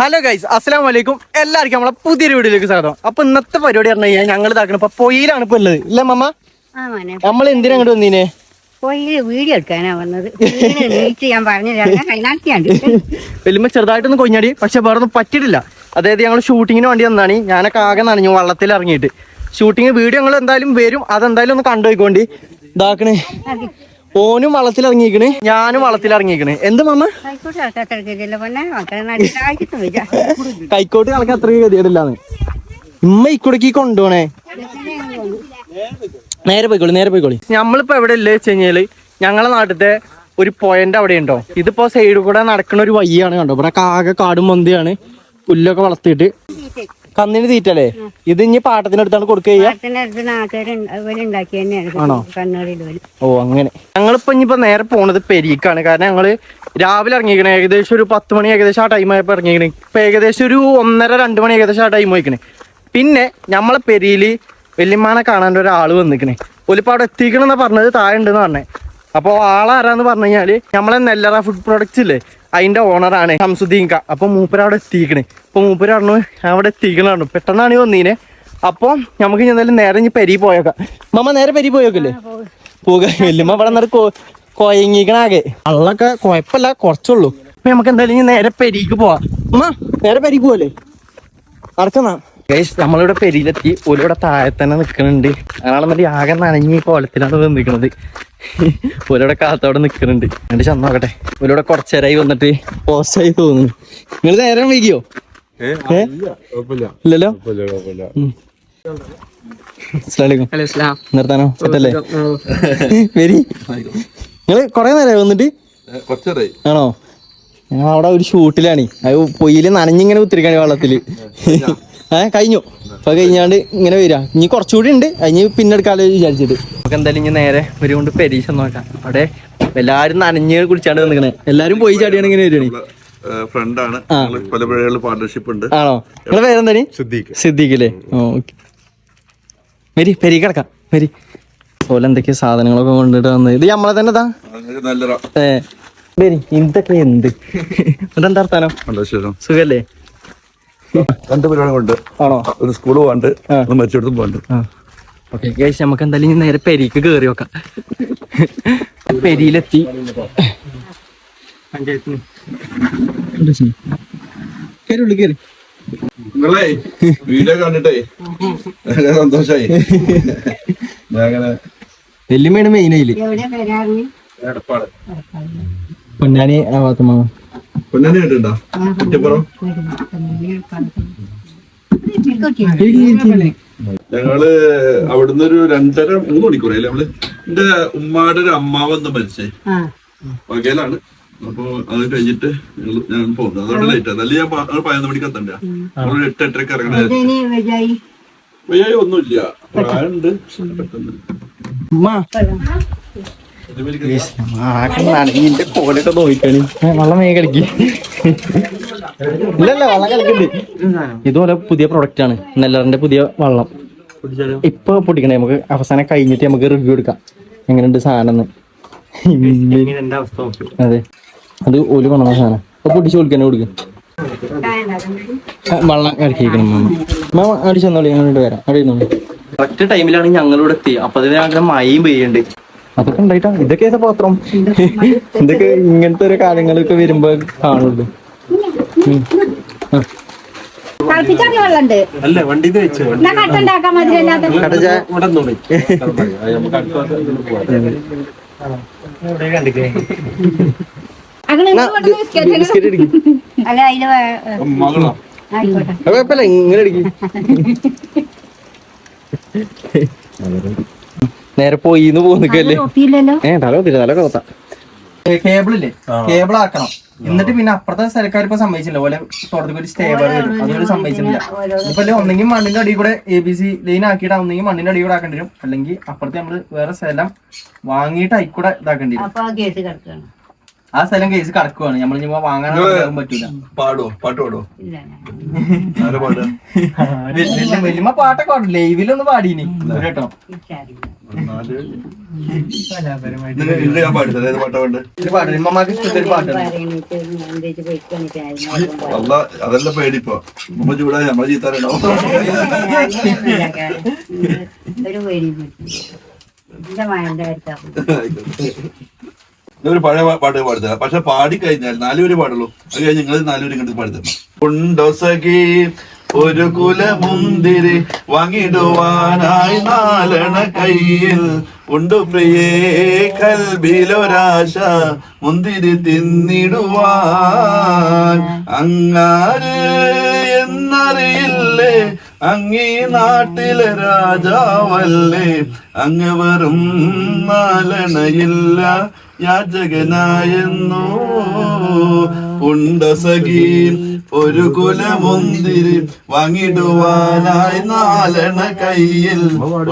Hello guys അസ്സാം വലൈക്കും എല്ലാവർക്കും നമ്മളെ പുതിയൊരു വീഡിയോയിലേക്ക് സ്വാഗതം. അപ്പൊ ഇന്നത്തെ പരിപാടി പറഞ്ഞു കഴിഞ്ഞാൽ ഞങ്ങൾ ഇതാക്കണം ഇപ്പൊ പൊയിലാണ് ഇപ്പൊ ഉള്ളത്. ഇല്ല മമ്മ നമ്മൾ എന്തിനാ അങ്ങോട്ട് വന്നീനെ? വീഡിയോ എടുക്കാനാ വന്നത്. വീട്ടിൽ ഞാൻ പറഞ്ഞു വലിയ ചെറുതായിട്ടൊന്നും കൊഞ്ഞടി പക്ഷെ വേറെ ഒന്നും പറ്റിയിട്ടില്ല. അതായത് ഞങ്ങൾ ഷൂട്ടിങ്ങിന് വേണ്ടി വന്നാണ് ഞാനൊക്കെ ആകെ നനഞ്ഞു വള്ളത്തിൽ ഇറങ്ങിയിട്ട്. ഷൂട്ടിങ് വീഡിയോ ഞങ്ങൾ എന്തായാലും വരും. അതെന്തായാലും ഒന്ന് കണ്ടുപോയിക്കോണ്ടി ഇതാക്കണേ. ഓനും ഇറങ്ങിക്കണ് ഞാനും ഇറങ്ങിക്കണ് എന്ത് മമ്മ കൈക്കോട്ട് കണക്ക് അത്രയും ഗതികേടില്ലാന്ന്. ഇമ്മ ഇക്കുടക്ക് കൊണ്ടുപോണേ. നേരെ പോയിക്കോളി നേരെ പോയിക്കോളി. നമ്മളിപ്പോ എവിടെ ഇല്ലേ വെച്ച് കഴിഞ്ഞാൽ ഞങ്ങളെ നാട്ടിലത്തെ ഒരു പോയിന്റ് അവിടെ ഉണ്ടോ? ഇതിപ്പോ സൈഡിൽ കൂടെ നടക്കുന്ന ഒരു വയ്യാണ് കണ്ടോ? ഇവിടെ കാകെ കാടും മന്തിയാണ്. പുല്ലൊക്കെ വളർത്തിയിട്ട്. കന്നിന് തീറ്റല്ലേ? ഇത് ഇനി പാട്ടത്തിനടുത്താണ് കൊടുക്കുക ഓ അങ്ങനെ. ഞങ്ങളിപ്പോ ഇനിയിപ്പോ നേരെ പോണത് പെരീക്കാണ്. കാരണം ഞങ്ങൾ രാവിലെ ഇറങ്ങിക്കണേ ഏകദേശം ഒരു പത്ത് മണി ഏകദേശം ആ ടൈം ആയപ്പോ ഇറങ്ങിക്കണേ ഇപ്പൊ ഏകദേശം ഒരു ഒന്നര രണ്ട് മണി ഏകദേശം ആ ടൈം വയ്ക്കണേ പിന്നെ നമ്മളെ പെരിയിൽ വല്യമ്മാനെ കാണാൻ ഒരാൾ വന്നിക്കണേ. ഒലിപ്പോ അവിടെ എത്തിക്കണെന്നാ പറഞ്ഞത് താഴെ ഉണ്ടെന്ന് പറഞ്ഞേ. അപ്പൊ ആളാരാന്ന് പറഞ്ഞു കഴിഞ്ഞാൽ നമ്മളെ നെല്ലറ ഫുഡ് പ്രൊഡക്ട്സ് ഇല്ലേ? അതിന്റെ ഓണറാണ് ഷംസുദ്ദീൻ ക. അപ്പൊ മൂപ്പര് അവിടെ എത്തിക്കണേ. അപ്പൊ മൂപ്പര് പറഞ്ഞു അവിടെ എത്തിക്കണു പെട്ടെന്നാണ് വന്നീനെ. അപ്പൊ നമുക്ക് എന്തായാലും നേരെ ഇനി പെരി പോയേക്കാം. മമ്മ നേരെ പെരി പോയേക്കല്ലേ? പോക വല്യമ്മ ഇവിടെ കൊയങ്ങിക്കണാകെ അള്ളൊക്കെ കുഴപ്പമില്ല കുറച്ചുള്ളൂ. അപ്പൊ നമുക്ക് എന്തായാലും ഇനി നേരെ പെരിക്ക് പോവാ. അമ്മ നേരെ പെരിക്ക് പോവല്ലേ? നടക്കുന്ന? ഗൈസ് നമ്മളിവിടെ പെരിയിലെത്തി. ഒരു ഇവിടെ താഴെ തന്നെ നിൽക്കുന്നുണ്ട് അങ്ങനെയാണെന്നുണ്ടെങ്കിൽ ആകെ നനഞ്ഞ് കോലത്തിലാണ് നിൽക്കുന്നത് ഓലിവിടെ കാത്തവിടെ നിൽക്കുന്നുണ്ട് എന്നിട്ട് ചെന്ന് നോക്കട്ടെ. ഓലിവിടെ കുറച്ചേരായി വന്നിട്ട് പോസ്റ്റായി തോന്നുന്നു. നിങ്ങൾ നേരം വൈകിയോ? ഇല്ലല്ലോ. നിർത്താനോ? സെറ്റല്ലേ? വരി. നിങ്ങൾ കൊറേ നേരമായി വന്നിട്ട്? ആണോ? ഞങ്ങൾ അവിടെ ഒരു ഷൂട്ടിലാണ്. അത് പൊയ്യിൽ നനഞ്ഞിങ്ങനെ കുത്തിരിക്കാണ് വെള്ളത്തിൽ. ഏ കഴിഞ്ഞു. അപ്പൊ കഴിഞ്ഞാണ്ട് ഇങ്ങനെ വരിക. ഇനി കുറച്ചുകൂടി ഉണ്ട്. അതിന് പിന്നെ എടുക്കാലോ വിചാരിച്ചിട്ട്. നമുക്ക് എന്തായാലും ഇനി നേരെ ഒരു കൊണ്ട് പരീക്ഷ നോക്കാം. അവിടെ എല്ലാരും നനഞ്ഞ് കുടിച്ചാണ്ട് നിൽക്കണേ. എല്ലാരും പോയി ചാടിയാണ് ഇങ്ങനെ വരികയാണ്? ഫ്രണ്ടാണ് ഞങ്ങൾ പല പഴയ പാർട്ണർഷിപ്പ് ഉണ്ട്. ആണോ? നിങ്ങളെ പേരെന്താണ്? സിദ്ദീഖ്. സിദ്ദീഖില്ലേ? ഓക്കെ. വരി പെരി കിടക്കാം. വരി. പോലെ എന്തൊക്കെയാ സാധനങ്ങളൊക്കെ കൊണ്ടിട്ട് വന്നത് ഇത് നമ്മളെ തന്നെ താ? ഏ. ഇതൊക്കെ എന്ത്? എന്താ വർത്താനം? സുഖല്ലേ? രണ്ട് പരിപാടി കൊണ്ട് ആണോ? ഒരു സ്കൂൾ പോകാണ്ട് മരിച്ചിടത്തും പോകാണ്ട് ഓക്കെ ഗൈസ് നമുക്ക് എന്തായാലും ഇനി നേരെ പെരിക്ക് കയറി നോക്കാം. പെരിയിലെത്തി. പഞ്ചായത്തിന്. കയറി ഉള്ളു കയറി നിങ്ങളെ വീഡിയോ കണ്ടിട്ടേ സന്തോഷായി. അങ്ങനെ മെയിൻ അതിൽ പൊന്നാനി ആ ഭാഗത്ത് പൊന്നാനി കേട്ടിട്ടുണ്ടോ കുറ്റിപ്പുറം? ഞങ്ങൾ അവിടുന്ന് ഒരു രണ്ടര മൂന്ന് മണിക്കൂറായി നമ്മൾ? എന്റെ ഉമ്മാടെ ഒരു അമ്മാവെന്ന് മരിച്ചേ. ആ. വകയിലാണ്. അപ്പൊ അത് കഴിഞ്ഞിട്ട് ഞാൻ പോകുന്നത് അതുകൊണ്ട് ലേറ്റ് അല്ലെങ്കിൽ ഞാൻ പതിനൊന്ന് മണിക്ക് എത്തണ്ട? നമ്മൾ എട്ട് എട്ടരക്ക് ഇറങ്ങണേ വയ്യായി? ഒന്നുമില്ല. പ്രായമുണ്ട്. പെട്ടെന്ന്. കോലൊക്കെ നോക്കിക്കാണ്. വെള്ളം വേഗം കളിക്ക് ഇല്ലല്ല വെള്ളം കലക്കുന്നുണ്ട് ഇതുപോലെ പുതിയ പ്രൊഡക്റ്റ് ആണ്. നെല്ലറിന്റെ പുതിയ വെള്ളം. ഇപ്പൊ പൊട്ടിക്കണേ നമുക്ക് അവസാനം കഴിഞ്ഞിട്ട് നമുക്ക് റിവ്യൂ എടുക്കാം. എങ്ങനെയുണ്ട് സാധനം അതെ. അത് ഓൽ കൊണ്ടുവന്ന സാധനം. അപ്പൊ പൊട്ടിച്ച് കൊടുക്കാൻ കൊടുക്കും. വെള്ളം കലക്കിയിരിക്കണം മാമ മാമ അടിച്ച് ഞങ്ങളിട്ട് വരാം. അടി കറക്റ്റ് ടൈമിലാണ് ഞങ്ങളിവിടെ എത്തി അപ്പൊ അതിന് അങ്ങനെ മഴയും പെയ്യുണ്ട്. അതൊക്കെ ഉണ്ടായിട്ടാ. ഇതൊക്കെ ഏതാ പാത്രം? ഇതൊക്കെ ഇങ്ങനത്തെ ഒരു കാര്യങ്ങളൊക്കെ വരുമ്പോ കാണുള്ളൂ. വെള്ളമുണ്ട് അല്ല വണ്ടി എന്നാ കട്ട ഉണ്ടാക്കാൻ. അല്ല കുഴപ്പമില്ല ഇങ്ങനെ നേരെ പോയിന്ന് പോന്നിക്കല്ലേ? ഏ തല കൊത്തില്ല തല കൊത്താം കേബിൾ ഇല്ലേ കേബിൾ ആക്കണം എന്നിട്ട് പിന്നെ അപ്പുറത്തെ സ്ഥലക്കാർ ഇപ്പൊ സമ്മതിച്ചില്ല. പോലെ തുടർന്ന് ഒരു സ്റ്റേബർ വരും. അതുപോലെ സമ്മതിച്ചില്ല. ഇപ്പൊ ഒന്നെങ്കിൽ മണ്ണിന്റെ അടി കൂടെ എ ബി സി ലൈൻ ആക്കിയിട്ട് ഒന്നെങ്കിൽ മണ്ണിന്റെ അടി കൂടെ ആക്കേണ്ടി വരും. അല്ലെങ്കിൽ അപ്പുറത്തെ നമ്മൾ വേറെ സ്ഥലം വാങ്ങിയിട്ട് അയിക്കൂടെ ഇതാക്കേണ്ടി വരും. ആ കേസ് കിടക്കുകയാണ് ആ സ്ഥലം കേസ് കടക്കുവാണ് നമ്മളിപ്പോ വാങ്ങാൻ പറ്റൂല. പാടോ പാട്ട് പാടോ വലിയ പാട്ടൊക്കെ പാടും. ലൈവിലൊന്ന് പാടീനി. കേട്ടോ. അതല്ല പേടിപ്പോ നമ്മ ചൂടാ നമ്മളെ ചീത്താറുണ്ടാവും. ഒരു പേടി ഒരു പഴയ പാട്ട് പാടിത്തരാം. പക്ഷെ പാടിക്കഴിഞ്ഞാൽ നാലുപേര് പാടുള്ളൂ. അത് കഴിഞ്ഞ് നിങ്ങൾ നാലുപേര് ഇങ്ങോട്ട് പാടിത്തരണം ഉണ്ടോ ഒരു കുലമുന്തിരി വാങ്ങിടുവാനായി നാലണ കയ്യിൽ. ഉണ്ടു പ്രിയേ കൽബിലൊരാശ മുന്തിരി തിന്നിടുവാൻ. അങ്ങാര് അങ്ങീ നാട്ടിലെ രാജാവല്ലേ? അങ്ങ് വെറും നാലണയില്ല യാചകനായെന്നോ? ഉണ്ട സഖീ ഒരു കുലമുന്തിരി വാങ്ങിടുവാനായി നാലണ കയ്യിൽ.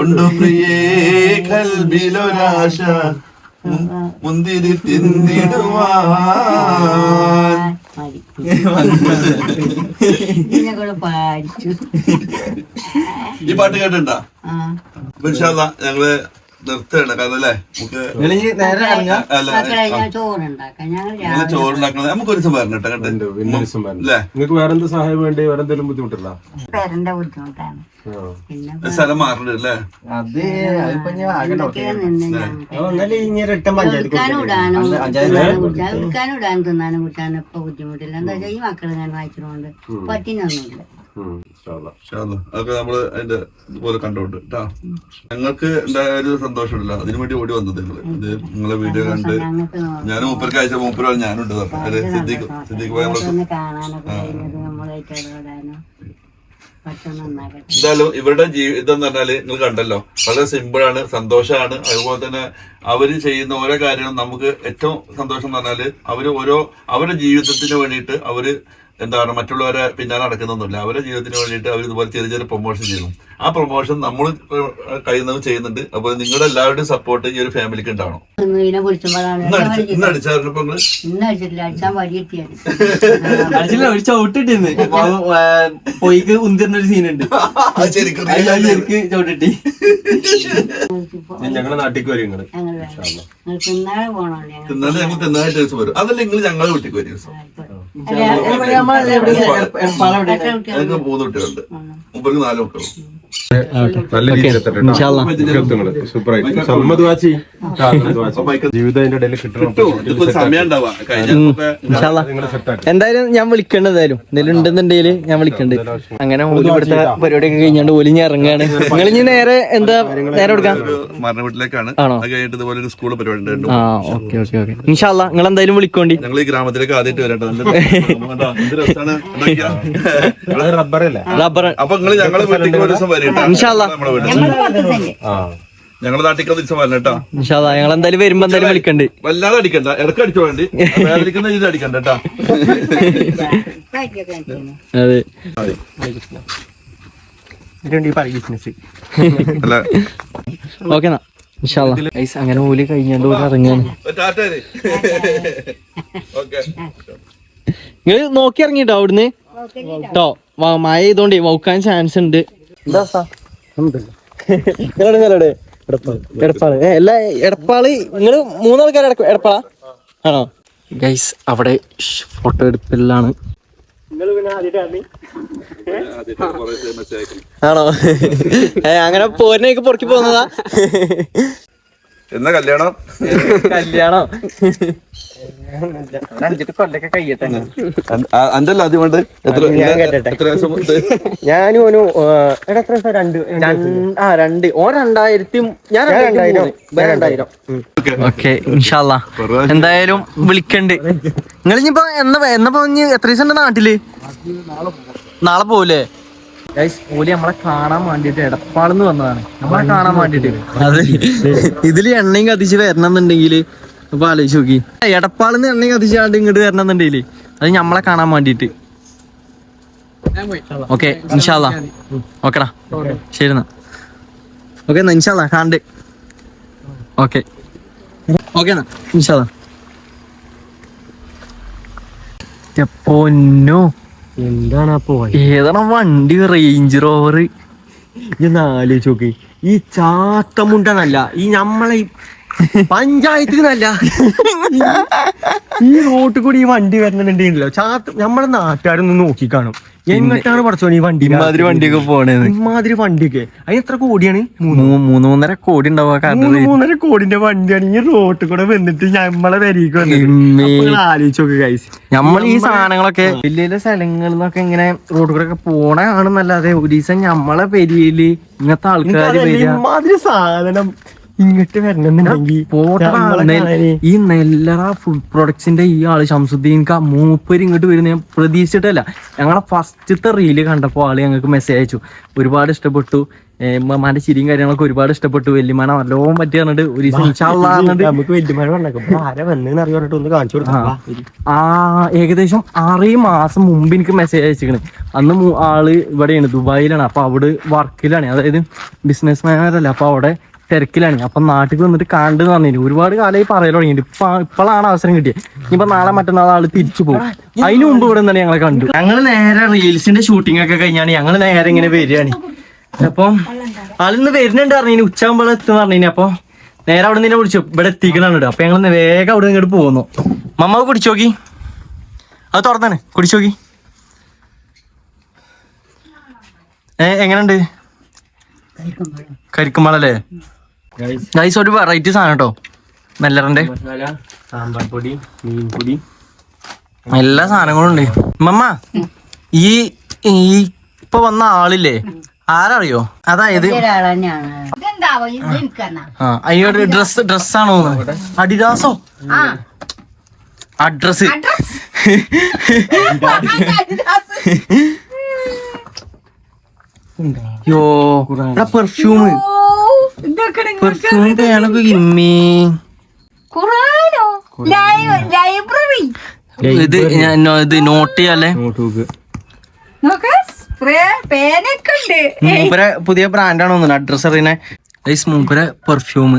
ഉണ്ടു പ്രിയേ കൽബിലൊരാശ മുന്തിരി തിന്നിടുവാൻ മതി ഇതിനെ കൂടെ പാടിച്ചു ഈ പാട്ട് കേട്ടിട്ടുണ്ടാ? ഇൻഷാല്ല ഞങ്ങൾ നിർത്തുകയാണ്. കാരണം അല്ലേ? നമുക്ക് ചോറുണ്ടാക്കണത് ഒരു ദിവസം കേട്ടോ അല്ലേ? നിങ്ങൾക്ക് വേറെ എന്ത് സഹായം വേണ്ടി വേറെ എന്തെങ്കിലും ബുദ്ധിമുട്ടില്ല പേരന്റെ ബുദ്ധിമുട്ടാണ്. സ്ഥലം അല്ലേ? അത് തിന്നാനും കുടിച്ചാനും ഇപ്പൊ ബുദ്ധിമുട്ടില്ല. എന്താ വെച്ചാൽ ഈ മക്കൾ ഞാൻ വായിച്ചിട്ടുണ്ട് പറ്റിനൊന്നുമില്ല. അതൊക്കെ നമ്മൾ അതിന്റെ ഇതുപോലെ കണ്ടോണ്ട് കേട്ടാ ഞങ്ങൾക്ക് എന്തായാലും ഒരു സന്തോഷമില്ല. അതിനു വേണ്ടി ഓടി വന്നത് നിങ്ങൾ ഇത് നിങ്ങളെ വീഡിയോ കണ്ട് ഞാൻ മൂപ്പർക്ക് അയച്ച മൂപ്പര് ഞാനുണ്ട് പറഞ്ഞു. സിദ്ദീഖ് സിദ്ദീഖ് പോയ എന്തായാലും ഇവരുടെ ജീവിതം എന്ന് പറഞ്ഞാൽ നിങ്ങൾ കണ്ടല്ലോ. വളരെ സിമ്പിളാണ് സന്തോഷമാണ് അതുപോലെ തന്നെ അവർ ചെയ്യുന്ന ഓരോ കാര്യങ്ങളും നമുക്ക് ഏറ്റവും സന്തോഷം എന്ന് പറഞ്ഞാൽ അവർ ഓരോ അവരുടെ ജീവിതത്തിന് വേണ്ടിയിട്ട് അവർ എന്താണ് മറ്റുള്ളവരെ പിന്നാലെ നടക്കുന്നൊന്നുമില്ല. അവരുടെ ജീവിതത്തിന് വേണ്ടിയിട്ട് അവർ ഇതുപോലെ ചെറിയ ചെറിയ പ്രൊമോഷൻ ചെയ്യുന്നു. ആ പ്രൊമോഷൻ നമ്മൾ കഴിയുന്നതും ചെയ്യുന്നുണ്ട്. അപ്പോൾ നിങ്ങളുടെ എല്ലാവരുടെയും സപ്പോർട്ട് ഈ ഒരു ഫാമിലിക്ക് ഉണ്ടാവണം. ഇന്ന് അടിച്ചായിരുന്നു ഇന്ന് ഉന്തിരുന്ന ഒരു സീനുണ്ട് ചവിട്ടിട്ടി. ഞങ്ങളുടെ നാട്ടിലേക്ക് വരും നിങ്ങൾ ഞങ്ങൾ തിന്നാലും ഞങ്ങൾ തിന്നായിട്ട് വരും. അതല്ല നിങ്ങൾ ഞങ്ങളെ വീട്ടിലേക്ക് വരും ഞങ്ങൾക്ക് മൂന്ന് കുട്ടികളുണ്ട് മുമ്പർക്ക് നാല് മക്കളും. എന്തായാലും ഞാൻ വിളിക്കണ്ട എന്തായാലും. എന്തെങ്കിലും ഉണ്ടെന്നുണ്ടെങ്കിൽ ഞാൻ വിളിക്കണ്ട്. അങ്ങനെ ഓലി ഇവിടുത്തെ പരിപാടിയൊക്കെ കഴിഞ്ഞാണ്ട് ഓലി ഞാൻ ഇറങ്ങാണ്. നിങ്ങൾ ഇനി നേരെ എന്താ നേരെ കൊടുക്കാം? ഒരു മരണ വീട്ടിലേക്കാണ്. ആണോ? അത് കഴിഞ്ഞിട്ട് ഇതുപോലെ ഒരു സ്കൂൾ പരിപാടി ഉണ്ടായിരുന്നു ആ ഓക്കെ ഓക്കെ ഓക്കെ. ഇൻഷാല്ല നിങ്ങൾ എന്തായാലും വിളിക്കോണ്ടി. ഞങ്ങൾ ഈ ഗ്രാമത്തിലേക്ക് ആദ്യമായിട്ട് വരട്ടെ റബ്ബറല്ലേ? റബ്ബർ അപ്പൊ നിങ്ങൾ ഞങ്ങളെ വീട്ടിലേക്ക് ഒരു ദിവസം വരും ഞങ്ങളുടെ നാട്ടിലേക്ക് ഒരു ദിവസം വരണം കേട്ടോ ഞങ്ങൾ എന്തായാലും വരുമ്പോ എന്തായാലും വിളിക്കണ്ട്. വല്ലാതെ അടിക്കണ്ട. ഇടയ്ക്ക് അടിച്ചു വേണ്ടി. അടിക്കുന്ന രീതിയിൽ അടിക്കണ്ട കേട്ടോ. അതെ. ഓക്കെ എന്നാ. അങ്ങനെ ഓലി കഴിഞ്ഞാൽ ഓക്കെ. നിങ്ങൾ നോക്കി ഇറങ്ങിട്ടോ അവിടുന്ന് കേട്ടോ മഴ ചെയ്തോണ്ടേ വൗക്കാൻ ചാൻസ് ഉണ്ട്. എന്താ നിങ്ങളുടെ സ്ഥലം എടപ്പാൾ. ഏ, എല്ലാ എടപ്പാൾ നിങ്ങൾ മൂന്നാൾക്കാർ എടപ്പാളാ? ആണോ? ഗൈസ് അവിടെ ഫോട്ടോ എടുപ്പിലാണ്. ആണോ? അങ്ങനെ പോരനേക്ക് പൊറക്കി പോകുന്നതാ. എന്നാ കല്യാണം? കല്യാണം. അല്ല ആദ്യം ദിവസം ഞാനും ഓനു എടാ എത്ര? രണ്ട് ആ രണ്ട്. ഓൻ രണ്ടായിരത്തി ഞാൻ രണ്ടായിരം. രണ്ടായിരം. ഓക്കെ. ഇൻഷാല്ല എന്തായാലും വിളിക്കണ്ട്. നിങ്ങൾ ഇനിയിപ്പോ എന്നാ എന്നപ്പോ എത്ര ദിവസം ഉണ്ട് നാട്ടിൽ? നാളെ ഓലി നമ്മളെ കാണാൻ വേണ്ടിട്ട് എടപ്പാളെന്ന് വന്നതാണ്. നമ്മളെ കാണാൻ വേണ്ടിട്ട് അത്. ഇതിൽ എണ്ണയും കത്തിച്ച് വരണമെന്നുണ്ടെങ്കിൽ അപ്പൊ ആലോചിച്ച് നോക്കി. എടപ്പാളിന്ന് എണ്ണയും കത്തിച്ചാണ്ട് ഇങ്ങോട്ട് വരണം എന്നുണ്ടെങ്കിൽ അത് നമ്മളെ കാണാൻ വേണ്ടിട്ട് ഓക്കെ ഇൻഷാല്ല ഓക്കെടാ ശരി എന്നാ. ഓക്കെ ഇൻഷാല്ല കാണ്ട് ഓക്കെ ഓക്കെ എന്നാ പൊന്നോ. എന്താണ് അപ്പോ ഏതാണ് വണ്ടി റേഞ്ച് റോവർ ഞാൻ ആലോചിച്ച് നോക്കി. ഈ ചാത്തമുണ്ടെന്നല്ല ഈ നമ്മളെ നിന്നല്ല ഈ റോട്ടിൽ കൂടി ഈ വണ്ടി വരുന്നുണ്ടെങ്കിലോ ചാത്ത നമ്മളെ നാട്ടുകാരൊന്ന് നോക്കി കാണും എങ്ങോട്ടാണ് പഠിച്ചോ ഈ വണ്ടി ഇമാതിരി വണ്ടിയൊക്കെ പോണേന്ന്. ഇമാതിരി വണ്ടിയൊക്കെ. അതിന് എത്ര കോടിയാണ്? മൂന്നര കോടി മൂന്നര കോടിന്റെ വണ്ടിയാണ്. ഈ റോട്ടിൽ കൂടെ വന്നിട്ട് ഞമ്മളെ ഗൈസ് നമ്മൾ ഈ സാധനങ്ങളൊക്കെ വലിയ വലിയ സ്ഥലങ്ങളിൽ നിന്നൊക്കെ ഇങ്ങനെ റോഡ് കൂടെ ഒക്കെ പോണ കാണുന്നല്ലാതെ ഒരു ദിവസം ഞമ്മളെ പെരിയിൽ ഇങ്ങനത്തെ വരിക ഇമാതിരി സാധനം. ഇങ്ങോട്ട് വരണമെന്നുണ്ടെങ്കിൽ ഈ നെല്ലറ ഫുഡ് പ്രൊഡക്ട്സിന്റെ ഈ ആൾ ഷംസുദ്ദീൻ കാ മൂപ്പര് ഇങ്ങോട്ട് വരുന്ന ഞാൻ പ്രതീക്ഷിച്ചിട്ടല്ല. ഞങ്ങളെ ഫസ്റ്റത്തെ റീൽ കണ്ടപ്പോൾ ആൾ ഞങ്ങൾക്ക് മെസ്സേജ് അയച്ചു. ഒരുപാട് ഇഷ്ടപ്പെട്ടു. മാന്റെ ചിരിയും കാര്യങ്ങളൊക്കെ ഒരുപാട് ഇഷ്ടപ്പെട്ടു. വല്യമാന നല്ലോണം പറ്റി പറഞ്ഞിട്ട് ഒരു ആ. ഏകദേശം ആറേ മാസം മുമ്പ് എനിക്ക് മെസ്സേജ് അയച്ചിരിക്കണ്. അന്ന് ആൾ ഇവിടെയാണ് ദുബായിലാണ്. അപ്പൊ അവിടെ വർക്കിലാണ് അതായത് ബിസിനസ് മാനേജറല്ല അപ്പൊ അവിടെ തിരക്കിലാണ്. അപ്പൊ നാട്ടിൽ വന്നിട്ട് കണ്ടെന്ന് പറഞ്ഞു ഒരുപാട് കാലമായി പറയൽ തുടങ്ങിയിട്ട് ഇപ്പൊ ഇപ്പോഴാണ് അവസരം കിട്ടിയത്. ഇനിയിപ്പോ നാളെ മറ്റന്നാൾ ആൾ തിരിച്ചു പോകും. അതിന് മുമ്പ് ഇവിടെ തന്നെ ഞങ്ങളെ കണ്ടു. ഞങ്ങൾ നേരെ റീൽസിന്റെ ഷൂട്ടിംഗ് ഒക്കെ കഴിഞ്ഞാണ് ഞങ്ങൾ നേരെ ഇങ്ങനെ വരികയാണ്. അപ്പം ആളിന്ന് വരുന്നുണ്ട് പറഞ്ഞു ഉച്ചയാകുമ്പോൾ എത്തുന്ന പറഞ്ഞു അപ്പൊ നേരെ അവിടെ നിന്നെ വിളിച്ചു. ഇവിടെ എത്തിക്കണാണ് അപ്പൊ ഞങ്ങൾ വേഗം അവിടെ ഇങ്ങോട്ട് പോകുന്നു മമ്മ കുടിച്ചു നോക്കി. അത് തുറന്നാണ്. കുടിച്ചു നോക്കി. ഏ എങ്ങനെയുണ്ട്? കരിക്കുമ്പോഴല്ലേ ഗൈസ് ഒരു വെറൈറ്റി സാധനം കേട്ടോ മെല്ലറിന്റെ. സാമ്പാർ പൊടി മീൻ പൊടി എല്ലാ സാധനങ്ങളും ഉണ്ട്. മമ്മ ഈ ഈ ഇപ്പൊ വന്ന ആളില്ലേ? ആരറിയോ? അതായത് അയ്യോടെ ഡ്രസ് ഡ്രസ്സാണോ അഡിദാസോ അഡ്രസ് യോ പെർഫ്യൂം പെർഫ്യൂം പേനൊക്കെ ഇമ്മി ഖുറാനോ ലൈബ്രറി. ഇത് ഞാൻ നോട്ട് ചെയ്യാല്ലേ? മൂപ്പര പുതിയ ബ്രാൻഡാണ് തോന്നുന്നു അഡ്രസ് അറിയുന്നേ മൂപ്പര പെർഫ്യൂം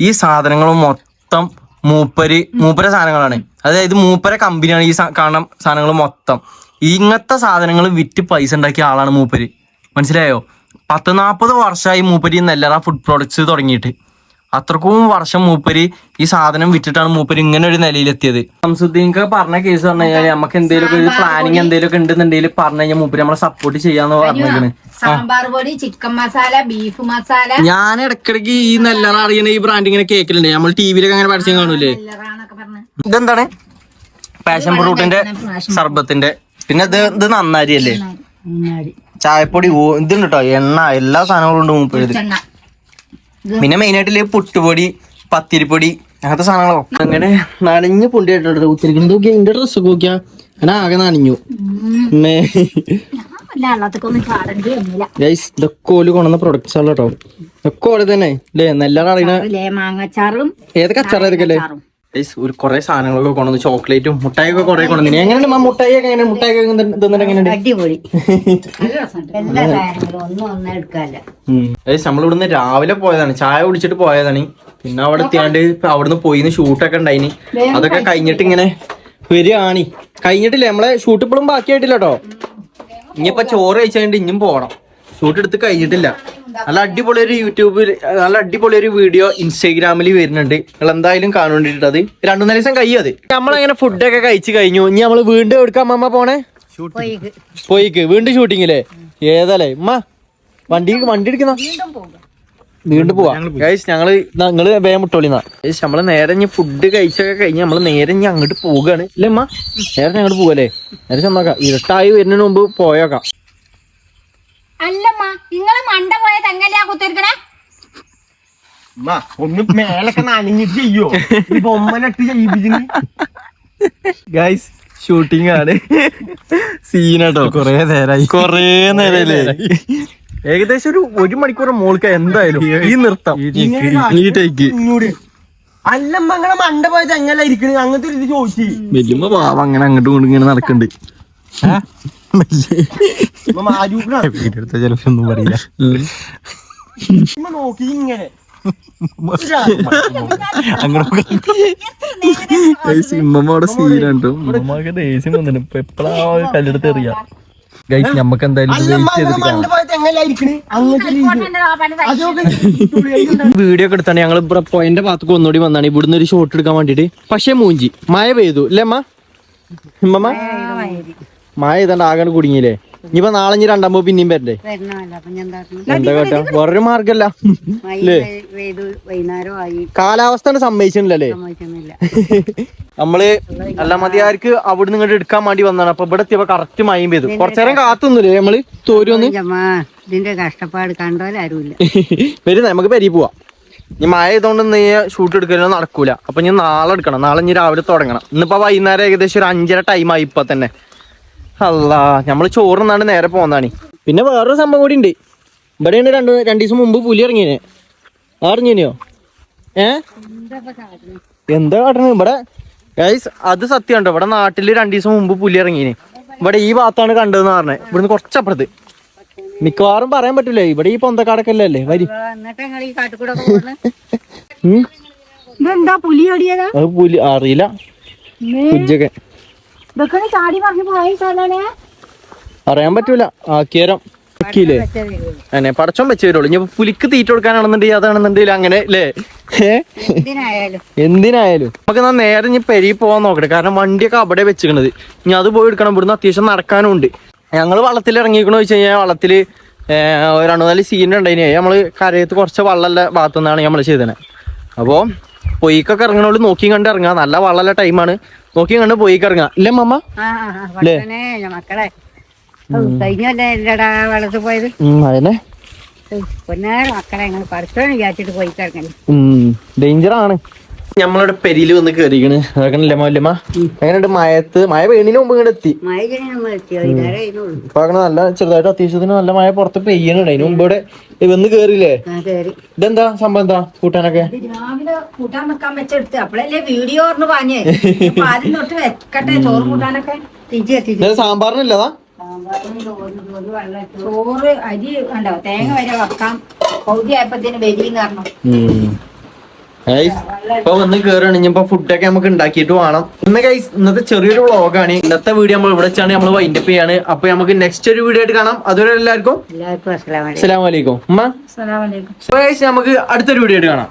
ഈ സാധനങ്ങൾ മൊത്തം മൂപ്പര് മൂപ്പര സാധനങ്ങളാണ്. അതായത് മൂപ്പര കമ്പനിയാണ് ഈ കാണുന്ന സാധനങ്ങൾ മൊത്തം. ഇങ്ങനത്തെ സാധനങ്ങൾ വിറ്റ് പൈസ ഉണ്ടാക്കിയ ആളാണ് മൂപ്പര്. മനസ്സിലായോ? പത്ത് നാൽപ്പത് വർഷമായി മൂപ്പരി നെല്ലറ ഫുഡ് പ്രോഡക്ട്സ് തുടങ്ങിയിട്ട്. അത്രക്കും വർഷം മൂപ്പര് ഈ സാധനം വിറ്റിട്ടാണ് മൂപ്പര് ഇങ്ങനെ ഒരു നിലയിലെത്തിയത്. സംസുദ്ദീൻക്ക് പറഞ്ഞ കേസ് പറഞ്ഞു കഴിഞ്ഞാൽ നമുക്ക് എന്തെങ്കിലും ഒരു പ്ലാനിങ് എന്തെങ്കിലും ഉണ്ടെന്നുണ്ടെങ്കിൽ പറഞ്ഞു കഴിഞ്ഞാൽ മൂപ്പര് നമ്മളെ സപ്പോർട്ട് ചെയ്യാന്ന് പറഞ്ഞിരിക്കണ്. സാമ്പാർ പൊടി ചിക്കൻ മസാല ബീഫ് മസാല ഞാൻ ഇടക്കിടക്ക് ഈ നെല്ലറ അറിയണ ഈ ബ്രാൻഡ് ഇങ്ങനെ കേൾക്കലുണ്ട് നമ്മൾ ടി വിയിലൊക്കെ അങ്ങനെ പരസ്യം കാണൂലേ? ഇതെന്താണ്? പാഷൻ ഫ്രൂട്ടിന്റെ സർബത്തിന്റെ. പിന്നെ ഇത് ഇത് നന്നാരി. അല്ലേ ചായപ്പൊടി ഇതുണ്ട് കേട്ടോ എണ്ണ എല്ലാ സാധനങ്ങളും ഉണ്ട് മുപ്പത് പിന്നെ മെയിൻ ആയിട്ട് പുട്ടുപൊടി പത്തിരിപ്പൊടി അങ്ങനത്തെ സാധനങ്ങളോ? അങ്ങനെ നനഞ്ഞ് പൊണ്ടി ആയിട്ട് നോക്കിയാ എന്റെ ഡ്രസ് നോക്കിയാ ഞാൻ ആകെ നനഞ്ഞു. അല്ല ഇതൊക്കെ ഓൽ കൊണ്ടുവന്ന പ്രൊഡക്ട്സ് ആണ് കേട്ടോ ഇതൊക്കെ ഓൽ തന്നെ അല്ലേ നല്ല അല്ലേ ഏതൊക്കെ അച്ചാറായിരിക്കും ഗൈസ് ഒരു കുറെ സാധനങ്ങളൊക്കെ കൊണ്ടുവന്നു ചോക്ലേറ്റും മുട്ടായൊക്കെ കുറെ കൊണ്ടുവന്നു എങ്ങനെയാണ് മാ മുട്ടായി ഒക്കെ എങ്ങനെ മുട്ടായി ഒക്കെ തിന്നിട്ട് എങ്ങനെയുണ്ട്? അടിപൊളി. എല്ലാ സാധനങ്ങളും ഒന്നും എടുക്കാല്ല. ഇവിടുന്ന് രാവിലെ പോയതാണ്. ചായ കുടിച്ചിട്ട് പോയതാണ്. പിന്നെ അവിടെ എത്തിയാണ്ട് അവിടുന്ന് പോയിന്ന് ഷൂട്ടൊക്കെ ഉണ്ടായിന്. അതൊക്കെ കഴിഞ്ഞിട്ട് ഇങ്ങനെ വരികയാണ്. കഴിഞ്ഞിട്ടില്ല? നമ്മളെ ഷൂട്ട് ഇപ്പോഴും ബാക്കിയായിട്ടില്ല കേട്ടോ. ഇനിയിപ്പോ ചോറ് കഴിച്ചാണ്ട് ഇനിയും പോണം. ഷൂട്ട് എടുത്ത് കഴിഞ്ഞിട്ടില്ല. നല്ല അടിപൊളി ഒരു യൂട്യൂബിൽ നല്ല അടിപൊളി ഒരു വീഡിയോ ഇൻസ്റ്റാഗ്രാമിൽ വരുന്നുണ്ട്. നിങ്ങൾ എന്തായാലും കാണേണ്ടിട്ട് അത്. രണ്ടു നാല് ദിവസം കഴിയും അത്. നമ്മളങ്ങനെ ഫുഡൊക്കെ കഴിച്ചു കഴിഞ്ഞു. ഇനി നമ്മൾ വീണ്ടും എടുക്കാം അമ്മ പോണേ? പോയിക്ക്. പോയിക്ക്. വീണ്ടും ഷൂട്ടിങ്ങില്ലേ ഏതല്ലേ ഉമ്മ വണ്ടി വണ്ടി എടുക്കുന്ന? വീണ്ടും പോവാ. ഗൈസ് ഞങ്ങൾ ഞങ്ങൾ വേഗം മുട്ടോളിന്നാ ഗൈസ് നമ്മൾ നേരെ ഇനി ഫുഡ് കഴിച്ചൊക്കെ കഴിഞ്ഞ് നമ്മൾ നേരെ ഇനി അങ്ങോട്ട് പോവുകയാണ് ഇല്ലേ അമ്മ നേരെ അങ്ങോട്ട് പോവല്ലേ? നേരെ ചെന്നോക്കാം ഇരുട്ടായി വരുന്നതിന് മുമ്പ് പോയേക്കാം. അല്ലമ്മ നിങ്ങളെ മണ്ട പോയ തെങ്ങല്ലാ കുത്തിരിക്കണേ? ഒന്ന് മേലൊക്കെ നനഞ്ഞിട്ട് ചെയ്യോ? ഈ ബൊമ്മനട്ട് ചെയ്യിപ്പിച്ചിന്. ഗൈസ് ഷൂട്ടിംഗ് ആണ്. സീനാട്ടോ കൊറേ നേരായി. കൊറേ നേരല്ലേ? ഏകദേശം ഒരു ഒരു മണിക്കൂർ മോൾക്ക് എന്തായാലും ഈ നൃത്തം ഈ ടേക്ക് അല്ലമ്മ അങ്ങനെ മണ്ട പോയത് എങ്ങനെ ഇരിക്കണ്? അങ്ങനത്തെ ഒരു ഇത് ചോദിച്ചു. വലിയ പാവം അങ്ങനെ അങ്ങോട്ടും ഇങ്ങോട്ടും ഇങ്ങനെ നടക്കുന്നുണ്ട് മാരൂപ്പിനാണ് ചിലപ്പോ ഒന്നും പറയില്ല. നോക്കി ഇങ്ങനെ. സീനുണ്ട് കല്ലെടുത്ത് എറിയാം? ഗൈസ് നമുക്ക് എന്തായാലും വീഡിയോ ഒക്കെ എടുത്താണ്. ഞങ്ങൾ ഇവിടെ പോയിന്റ് ഭാഗത്തേക്ക് ഒന്നുകൂടി വന്നാണ്. ഇവിടുന്ന് ഒരു ഷോട്ട് എടുക്കാൻ വേണ്ടിട്ട് പക്ഷേ മൂഞ്ചി മഴ പെയ്തു. അല്ലേ അമ്മ മഴ ഇതണ്ട ആകെ കുടുങ്ങിയില്ലേ? ഇനിയിപ്പോ നാളെ ഇനി രണ്ടാമത് പിന്നെയും വരണ്ടേ? എന്താ കേട്ടോ? വേറൊരു മാർഗല്ല കാലാവസ്ഥ സമ്മതിച്ചിട്ടില്ലല്ലേ നമ്മൾ അല്ല മതിയാർക്ക് അവിടെ ഇങ്ങോട്ട് എടുക്കാൻ വേണ്ടി വന്നാണ് അപ്പൊ ഇവിടെ എത്തിയപ്പോ കറക്റ്റ് മയം പെയ്തു. കുറച്ചേരം കാത്തുന്നില്ലേ നമ്മൾ? തോരുവന്ന് ജമ്മാ ഇതിന്റെ കഷ്ടപ്പാട് കണ്ടോലാരുമില്ല വരുന്ന നമുക്ക് പെരി പോവാ. ഇനി മഴ ചെയ്തോണ്ട് നീ ഷൂട്ട് എടുക്കലോ നടക്കൂല. അപ്പൊ ഇനി നാളെ എടുക്കണം. നാളെ ഇനി രാവിലെ തുടങ്ങണം. ഇന്നിപ്പോ വൈകുന്നേരം ഏകദേശം ഒരു അഞ്ചര ടൈം ആയി ഇപ്പൊ തന്നെ. അല്ലാ നമ്മൾ ചോറുന്നാണ്ട് നേരെ പോന്നാണി പിന്നെ വേറൊരു സംഭവം കൂടി ഉണ്ട്. ഇവിടെയാണ് രണ്ട് രണ്ടു ദിവസം മുമ്പ് പുലി ഇറങ്ങിയേ അറിഞ്ഞോ ഏ? എന്താ കാട്ടണ? ഇവിടെ ഗൈസ് അത് സത്യം ഉണ്ടോ ഇവിടെ നാട്ടിൽ രണ്ടു ദിവസം മുമ്പ് പുലി ഇറങ്ങിയേ ഇവിടെ ഈ ഭാഗത്താണ് കണ്ടതെന്ന് പറഞ്ഞത് ഇവിടുന്ന് കുറച്ചപ്പുറത്ത്. മിക്കവാറും പറയാൻ പറ്റൂല. ഇവിടെ ഈ പൊന്തക്കാടൊക്കെ അല്ലേ? വരി. പുലി അറിയില്ല. കുജ്ജൊക്കെ. ഇതൊക്കെ ചാടി പറഞ്ഞു പോയി അറിയാൻ പറ്റൂല. ആക്കിയരം ആക്കിയില്ലേ അങ്ങനെ പടച്ചോൻ വെച്ച് വരുള്ളൂ ഇനി പുലിക്ക് തീറ്റ കൊടുക്കാനാണെന്നുണ്ടെങ്കിൽ അതാണെന്നുണ്ടെങ്കിൽ അങ്ങനെ അല്ലേ എന്തിനായാലും. നമുക്ക് എന്നാ നേരെ ഇനി പെരി പോവാൻ നോക്കട്ടെ. കാരണം വണ്ടിയൊക്കെ അവിടെ വെച്ചിക്കണത് ഇനി അത് പോയി എടുക്കണം. ഇവിടുന്ന് അത്യാവശ്യം നടക്കാനും ഉണ്ട്. ഞങ്ങൾ വള്ളത്തിൽ ഇറങ്ങിക്കണോ വെച്ച് കഴിഞ്ഞാൽ വള്ളത്തിൽ രണ്ടു നാല് സീൻ ഉണ്ടായിന് നമ്മൾ കരയത്ത് കുറച്ച് വള്ളല്ല ഭാഗത്തു നിന്നാണ് നമ്മൾ ചെയ്തത് അപ്പോൾ പൊയ്ക്കൊക്കെ ഇറങ്ങണോൾ നോക്കി കണ്ട് ഇറങ്ങാം. നല്ല വളരെ ടൈമാണ് നോക്കി കണ്ട് പൊയ്ക്ക് ഇറങ്ങാം. ഇല്ലേ മമ്മ ഞാൻ മക്കളെ. ഓ, കഴിഞ്ഞല്ലേ എല്ലടാ വെള്ളത്തിൽ പോയത്? ഉം, അതന്നെ. പൊന്നാ മക്കളെ ഞങ്ങൾ പഠിച്ചോന്ന് വിചാരിച്ചിട്ട് പോയി ഡേഞ്ചർ ആണ്. നമ്മളിവിടെ പെരിയിൽ വന്ന് കയറിയാണ് അതൊക്കെ മല്ലമ്മ എങ്ങനെയുണ്ട് മയത്ത് മഴ വീണിന് മുമ്പ് ഇങ്ങോട്ട് എത്തി. അങ്ങനെ നല്ല ചെറുതായിട്ട് അത്യാവശ്യത്തിന് നല്ല മഴ പുറത്ത് പെയ്യണുണ്ട്. അതിന് മുമ്പ് ഇവിടെ വന്ന് കേറിയില്ലേ? ഇതെന്താ സംഭവം എന്താ? കൂട്ടാനൊക്കെ? രാവിലെ കൂട്ടാൻ വെക്കാൻ വെച്ചെടുത്ത്. അപ്പഴല്ലേ വീഡിയോ പറഞ്ഞു പറഞ്ഞേ അപ്പൊ തൊട്ട് വെക്കട്ടെ. ചോറ് കൂട്ടാനൊക്കെ സാമ്പാറിനില്ലതാ ചോറ് അരി ഉണ്ടോ തേങ്ങ വരെ വെക്കാം പൗതി ആയപ്പത്തിന് ബലിന്ന് പറഞ്ഞു. ഇപ്പൊ വന്ന് കേറാണ്. ഇനിയിപ്പോ ഫുഡൊക്കെ നമുക്ക് ഉണ്ടാക്കിയിട്ട് വേണം. ഇന്ന് ഗൈസ് ഇന്നത്തെ ചെറിയൊരു വ്ളോഗാണ് ഇന്നത്തെ വീഡിയോ നമ്മൾ ഇവിടെ വെച്ചാണ് നമ്മൾ വൈൻഡ് അപ്പ് ചെയ്യാണ്. അപ്പൊ നമുക്ക് നെക്സ്റ്റ് ഒരു വീഡിയോ ആയിട്ട് കാണാം. അതുവരെ എല്ലാവർക്കും എല്ലാവർക്കും അസ്സലാമലൈക്കും ഉമ്മ? guys, നമുക്ക് അടുത്തൊരു വീഡിയോ ആയിട്ട് കാണാം.